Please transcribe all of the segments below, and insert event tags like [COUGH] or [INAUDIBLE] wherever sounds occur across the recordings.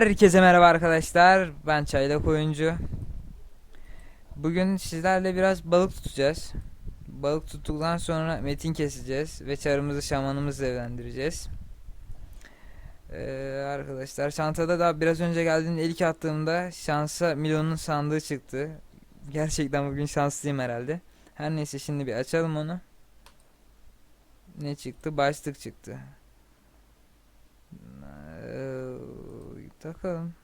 Herkese merhaba arkadaşlar. Ben Çaylak Oyuncu. Bugün sizlerle biraz balık tutacağız. Balık tuttuktan sonra metin keseceğiz ve çarımızı şamanımızla evlendireceğiz. Ee, arkadaşlar çantada da biraz önce geldiğimde ilk attığımda şansa milyonun sandığı çıktı. Gerçekten bugün şanslıyım herhalde. Her neyse şimdi bir açalım onu. Ne çıktı? Başlık çıktı. Ee, takalım.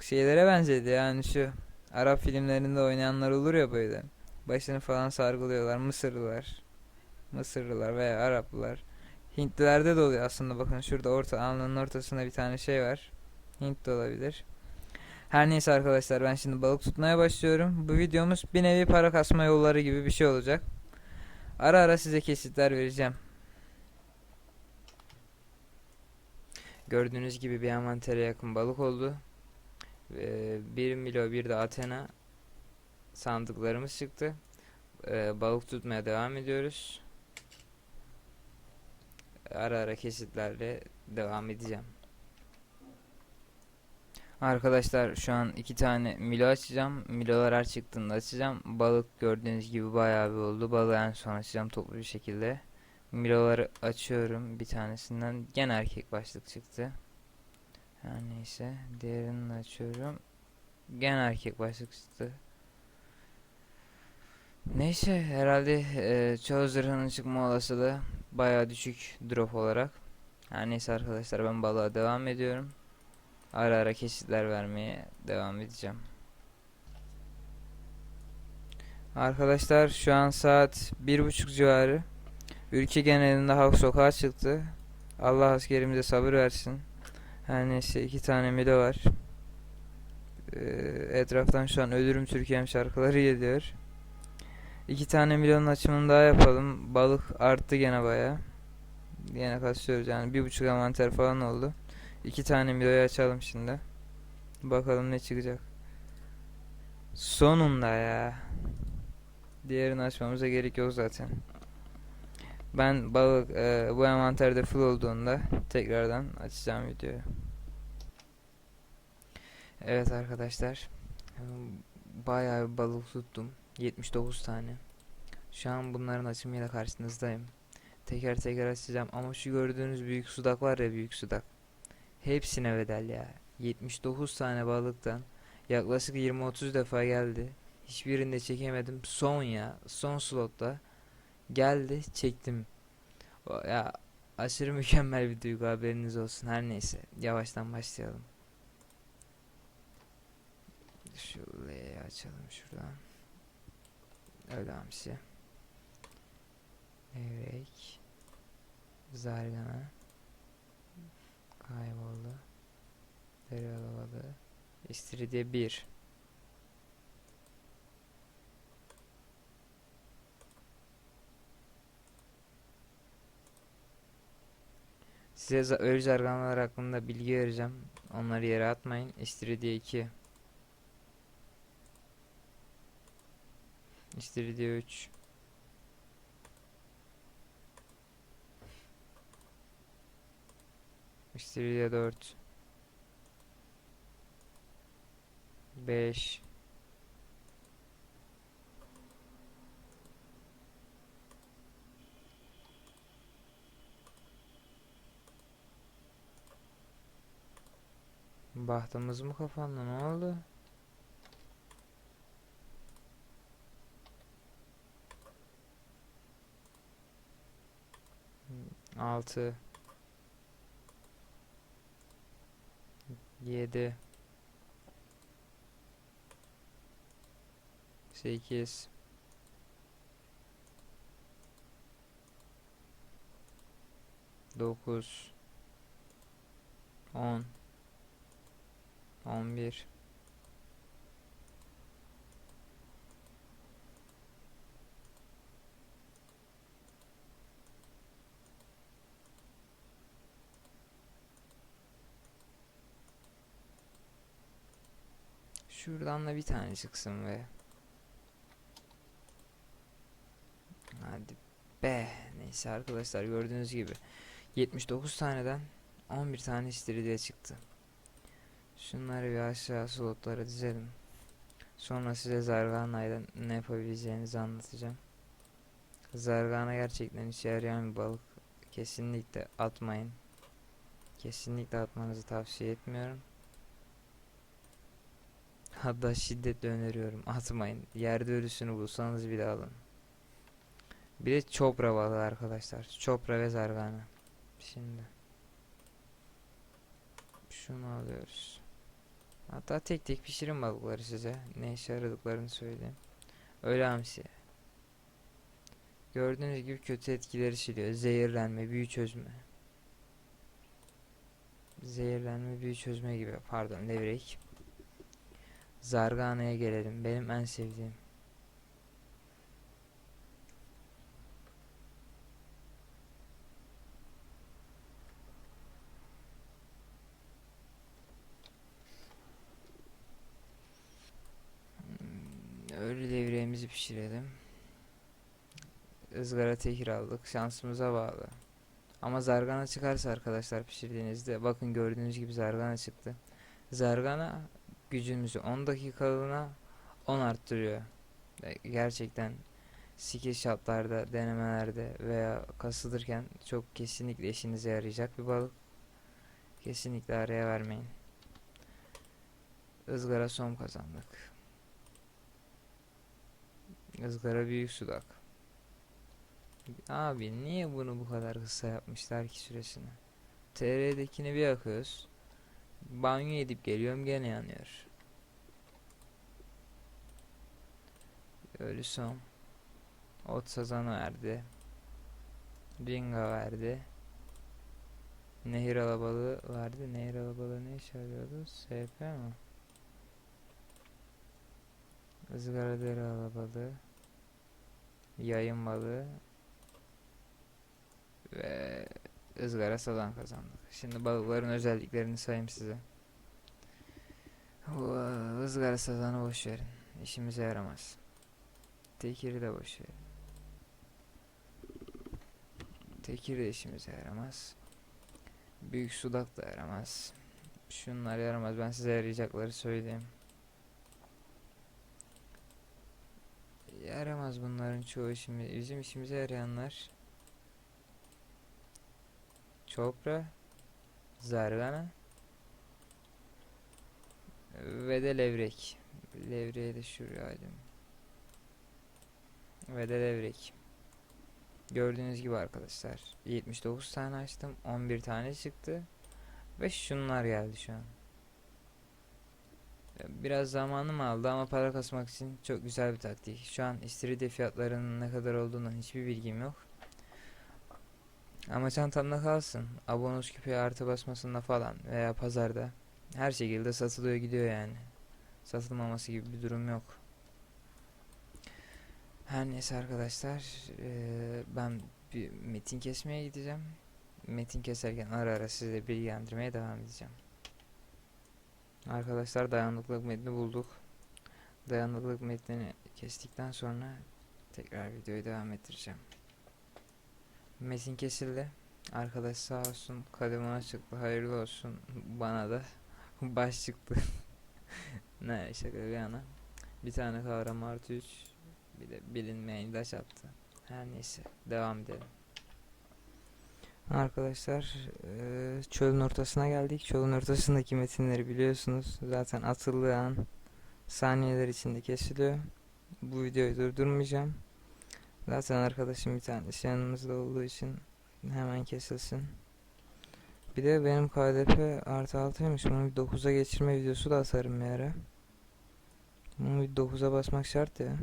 Şeylere benzedi yani şu Arap filmlerinde oynayanlar olur ya böyle. Başını falan sargılıyorlar. Mısırlılar. Mısırlılar veya Araplılar. Hintlilerde de oluyor aslında bakın şurada orta alnının ortasında bir tane şey var. Hint de olabilir. Her neyse arkadaşlar ben şimdi balık tutmaya başlıyorum. Bu videomuz bir nevi para kasma yolları gibi bir şey olacak. Ara ara size kesitler vereceğim. Gördüğünüz gibi bir envantere yakın balık oldu. Ee, bir Milo bir de Athena sandıklarımız çıktı. Ee, balık tutmaya devam ediyoruz. Ara ara kesitlerle devam edeceğim. Arkadaşlar şu an iki tane Milo açacağım. Milolar her çıktığında açacağım. Balık gördüğünüz gibi bayağı bir oldu. Balığı en son açacağım toplu bir şekilde. Miloları açıyorum bir tanesinden. Gene erkek başlık çıktı. Her neyse. Diğerini açıyorum. Gene erkek başlık çıktı. Neyse herhalde e, çoğu zırhının çıkma olasılığı baya düşük drop olarak. Her neyse arkadaşlar ben balığa devam ediyorum. Ara ara kesitler vermeye devam edeceğim. Arkadaşlar şu an saat bir buçuk civarı. Ülke genelinde halk sokağa çıktı. Allah askerimize sabır versin. Her neyse iki tane milo var. Ee, etraftan şu an ölürüm Türkiye'm şarkıları geliyor. İki tane milyonun açımını daha yapalım. Balık arttı gene baya. Yine kasıyoruz yani bir buçuk envanter falan oldu. İki tane miloyu açalım şimdi. Bakalım ne çıkacak. Sonunda ya. Diğerini açmamıza gerek yok zaten. Ben balık e, bu envanterde full olduğunda tekrardan açacağım videoyu. Evet arkadaşlar. Bayağı bir balık tuttum. 79 tane. Şu an bunların açımıyla karşınızdayım. Teker teker açacağım ama şu gördüğünüz büyük sudak var ya büyük sudak. Hepsine bedel ya. 79 tane balıktan yaklaşık 20-30 defa geldi. Hiçbirini de çekemedim. Son ya. Son slotta geldi çektim. Ya aşırı mükemmel bir duygu haberiniz olsun. Her neyse yavaştan başlayalım. Şöyle açalım şuradan. Öyle hamsi. Evet. Zargana. Kayboldu. Deri alavadı. İstiridye 1. Size ölü zarganalar hakkında bilgi vereceğim. Onları yere atmayın. İstiridye 2. İstiridye 3. İstiridye 4. 5. Bahtımız mı kapandı ne oldu? Altı. Yedi. Sekiz. Dokuz. On. On bir. Şuradan da bir tane çıksın ve Hadi be. Neyse arkadaşlar gördüğünüz gibi 79 taneden 11 tane istiridye çıktı. Şunları bir aşağı slotlara dizelim. Sonra size Zargana'yla ne yapabileceğinizi anlatacağım. Zargana gerçekten işe yarayan bir balık. Kesinlikle atmayın. Kesinlikle atmanızı tavsiye etmiyorum. Hatta şiddetle öneriyorum. Atmayın. Yerde ölüsünü bulsanız bile alın. Bir de çopra balığı arkadaşlar. Çopra ve zargana. Şimdi. Şunu alıyoruz. Hatta tek tek pişirin balıkları size. Ne işe yaradıklarını söyleyeyim. Öyle hamsi. Gördüğünüz gibi kötü etkileri siliyor. Zehirlenme, büyü çözme. Zehirlenme, büyü çözme gibi. Pardon, levrek. Zargana'ya gelelim. Benim en sevdiğim. Ölü levreğimizi pişirelim. Izgara tekir aldık. Şansımıza bağlı. Ama zargana çıkarsa arkadaşlar pişirdiğinizde bakın gördüğünüz gibi zargana çıktı. Zargana gücümüzü 10 dakikalığına 10 arttırıyor. E, Gerçekten skill shotlarda, denemelerde veya kasılırken çok kesinlikle işinize yarayacak bir balık. Kesinlikle araya vermeyin. Izgara som kazandık. Izgara büyük sudak. Abi niye bunu bu kadar kısa yapmışlar ki süresini? TR'dekini bir yakıyoruz. Banyo edip geliyorum gene yanıyor. Ölü son. Ot sazanı verdi. Binga verdi. Nehir alabalığı verdi. Nehir alabalığı ne işe yarıyordu? SP mi? Izgara deri alabalığı. Yayın balığı. Ve ızgara sazan kazandık. Şimdi balıkların özelliklerini sayayım size. Bu ızgara sazanı boş verin. İşimize yaramaz. Tekiri de boş verin. Tekir de işimize yaramaz. Büyük sudak da yaramaz. Şunlar yaramaz. Ben size yarayacakları söyleyeyim. Yaramaz bunların çoğu işimiz. Bizim işimize yarayanlar Çopra, Zargana ve de levrek. Levreği de şuraya alayım. Ve de levrek. Gördüğünüz gibi arkadaşlar 79 tane açtım 11 tane çıktı ve şunlar geldi şu an. Biraz zamanım aldı ama para kasmak için çok güzel bir taktik. Şu an istiridye fiyatlarının ne kadar olduğundan hiçbir bilgim yok. Ama çantamda kalsın. Abonos küpeye artı basmasında falan veya pazarda. Her şekilde satılıyor gidiyor yani. Satılmaması gibi bir durum yok. Her neyse arkadaşlar. ben bir metin kesmeye gideceğim. Metin keserken ara ara size bilgilendirmeye devam edeceğim. Arkadaşlar dayanıklılık metni bulduk. Dayanıklılık metnini kestikten sonra tekrar videoyu devam ettireceğim. Metin kesildi. Arkadaş sağ olsun kademana çıktı. Hayırlı olsun bana da. [LAUGHS] Baş çıktı. [LAUGHS] ne şaka bir yana. Bir tane kavram artı 3. Bir de bilinmeyen ilaç attı. Her neyse devam edelim. Arkadaşlar çölün ortasına geldik. Çölün ortasındaki metinleri biliyorsunuz. Zaten atıldığı an saniyeler içinde kesiliyor. Bu videoyu durdurmayacağım. Zaten arkadaşım bir tanesi yanımızda olduğu için hemen kesilsin. Bir de benim KDP artı 6'ymış. Bunu bir 9'a geçirme videosu da atarım bir ara. Bunu bir 9'a basmak şart ya.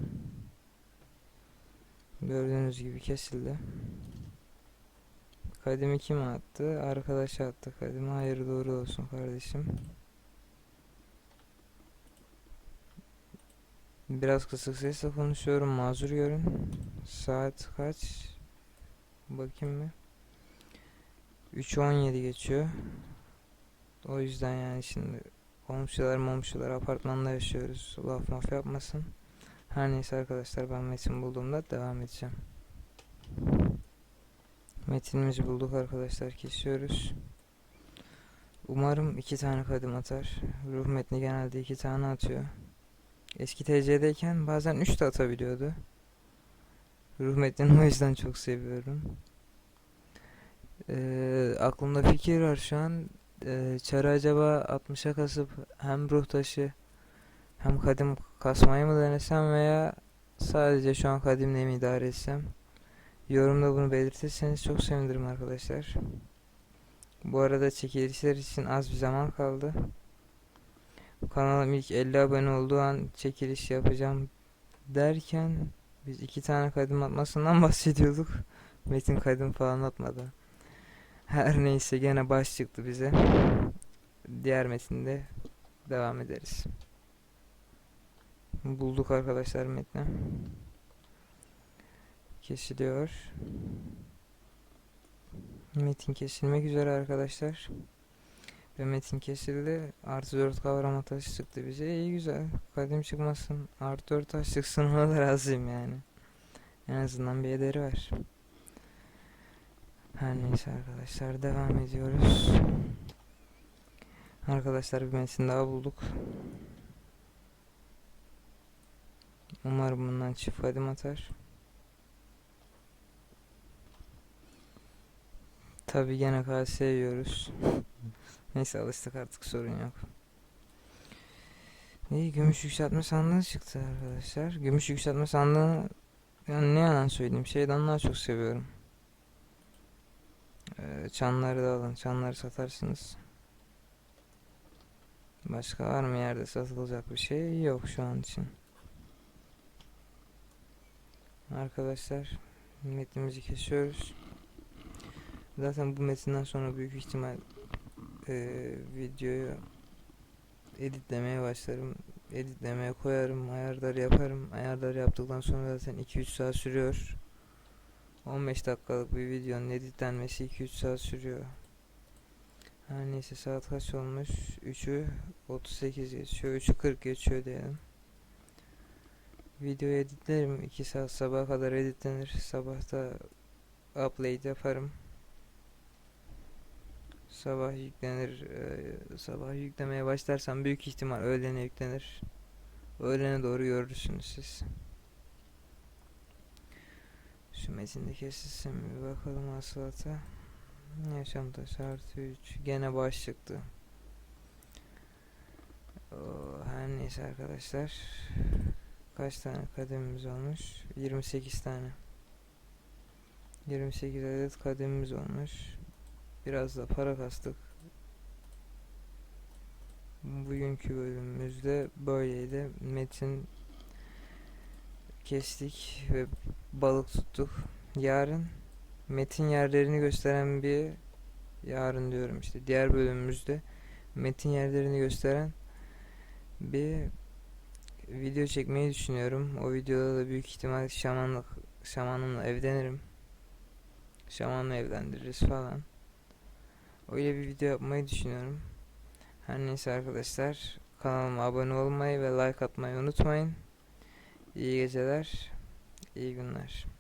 Gördüğünüz gibi kesildi. Kadimi kim attı? Arkadaş attı kadimi. Hayır doğru olsun kardeşim. Biraz kısık sesle konuşuyorum. Mazur görün. Saat kaç? Bakayım mı? 3.17 geçiyor. O yüzden yani şimdi komşular momşular apartmanda yaşıyoruz. Laf maf yapmasın. Her neyse arkadaşlar ben metin bulduğumda devam edeceğim. Metinimizi bulduk arkadaşlar kesiyoruz. Umarım iki tane kadim atar. Ruh metni genelde iki tane atıyor. Eski TC'deyken bazen üç de atabiliyordu. Ruh metnini o yüzden çok seviyorum. Ee, aklımda fikir var şu an. Ee, çarı acaba 60'a kasıp hem ruh taşı hem kadim kasmayı mı denesem veya sadece şu an kadimle mi idare etsem? Yorumda bunu belirtirseniz çok sevinirim arkadaşlar. Bu arada çekilişler için az bir zaman kaldı. Kanalım ilk 50 abone olduğu an çekiliş yapacağım derken biz iki tane kadim atmasından [LAUGHS] bahsediyorduk. Metin kadim falan atmadı. Her neyse gene baş çıktı bize. Diğer metinde devam ederiz. Bulduk arkadaşlar metni. Kesiliyor. Metin kesilmek üzere arkadaşlar. Ve metin kesildi. Artı 4 kavrama taşı çıktı bize. İyi güzel. Kadim çıkmasın. Artı 4 taş çıksın [LAUGHS] ona da razıyım yani. En azından bir ederi var. Her neyse arkadaşlar devam ediyoruz. Arkadaşlar bir metin daha bulduk. Umarım bundan çift kadim atar. Tabi gene KS yiyoruz. Neyse alıştık artık sorun yok. İyi gümüş yükseltme sandığı çıktı arkadaşlar. Gümüş yükseltme sandığını yani ne yalan söyleyeyim şeyden daha çok seviyorum. Ee, çanları da alın. Çanları satarsınız. Başka var mı yerde satılacak bir şey? Yok şu an için. Arkadaşlar metnimizi kesiyoruz. Zaten bu metinden sonra büyük ihtimal e, videoyu editlemeye başlarım. Editlemeye koyarım, ayarlar yaparım. Ayarlar yaptıktan sonra zaten 2-3 saat sürüyor. 15 dakikalık bir videonun editlenmesi 2-3 saat sürüyor. Her neyse saat kaç olmuş? 3'ü 38 geçiyor. 3'ü 40 geçiyor diyelim. Videoyu editlerim. 2 saat sabaha kadar editlenir. Sabahta upload yaparım. Sabah yüklenir. e, sabah yüklemeye başlarsam büyük ihtimal öğlene yüklenir. Öğlene doğru görürsünüz siz. Şu metinde kesilsin bir bakalım hasılata. Yaşam taşı artı 3. Gene baş çıktı. Oo, her neyse arkadaşlar. Kaç tane kademimiz olmuş? 28 tane. 28 adet kademimiz olmuş. Biraz da para kastık. Bugünkü bölümümüzde böyleydi. Metin kestik ve balık tuttuk. Yarın metin yerlerini gösteren bir yarın diyorum işte diğer bölümümüzde metin yerlerini gösteren bir video çekmeyi düşünüyorum. O videoda da büyük ihtimal şamanlık şamanımla evlenirim. Şamanla evlendiririz falan. Öyle bir video yapmayı düşünüyorum. Her neyse arkadaşlar kanalıma abone olmayı ve like atmayı unutmayın. İyi geceler, iyi günler.